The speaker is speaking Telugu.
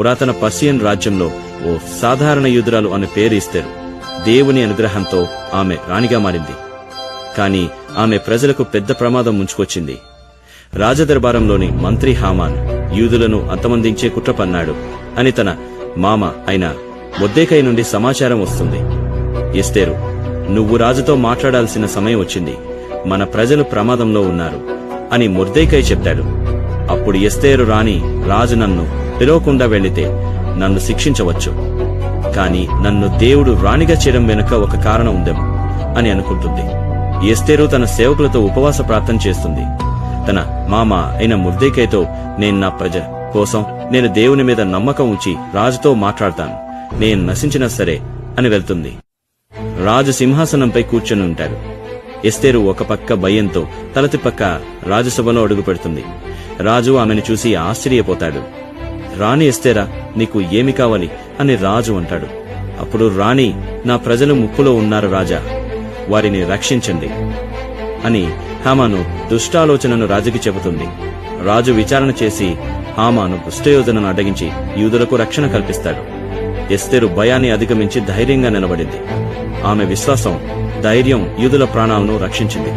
పురాతన పర్షియన్ రాజ్యంలో ఓ సాధారణ యూదురాలు అనే పేరు ఇస్తారు. దేవుని అనుగ్రహంతో ఆమె రాణిగా మారింది. కాని ఆమె ప్రజలకు పెద్ద ప్రమాదం ముంచుకొచ్చింది. రాజదర్బారంలోని మంత్రి హామాన్ యూదులను అంతమందించే కుట్ర పన్నాడు అని తన మామ అయిన బొద్దేకై నుండి సమాచారం వస్తుంది. ఎస్తేరు నువ్వు రాజుతో మాట్లాడాల్సిన సమయం వచ్చింది. మన ప్రజలు ప్రమాదంలో ఉన్నారు అని మొర్దేకై చెప్పాడు. అప్పుడు ఎస్తేరు రాణి రాజు నన్ను పిలవకుండా వెళ్ళితే నన్ను శిక్షించవచ్చు. కాని నన్ను దేవుడు రాణిగా చేయడం వెనుక ఒక కారణం ఉందేమో అని అనుకుంటుంది. ఎస్తేరు తన సేవకులతో ఉపవాస ప్రార్థన చేస్తుంది. తన మామ అయిన ముర్దేకైతో నేను నా ప్రజ కోసం నేను దేవుని మీద నమ్మకం ఉంచి రాజుతో మాట్లాడతాను. నేను నశించినా సరే అని వెళ్తుంది. రాజు సింహాసనంపై కూర్చొని ఉంటాడు ఎస్తేరు ఒక పక్క భయంతో తలతి పక్క రాజసభలో అడుగు పెడుతుంది. రాజు ఆమెను చూసి ఆశ్చర్యపోతాడు. రాణి ఎస్తేరా నీకు ఏమి కావాలి? అని రాజు అంటాడు. అప్పుడు రాణి నా ప్రజలు ముప్పులో ఉన్నారు రాజా వారిని రక్షించండి అని హామాను దుష్టాలోచనను రాజుకి చెబుతుంది. రాజు విచారణ చేసి హామాను దుష్టయోజనను అడ్డగించి యూదులకు రక్షణ కల్పిస్తాడు. ఎస్తేరు భయాన్ని అధిగమించి ధైర్యంగా నిలబడింది. ఆమె విశ్వాసం ధైర్యం యూదుల ప్రాణాలను రక్షించింది.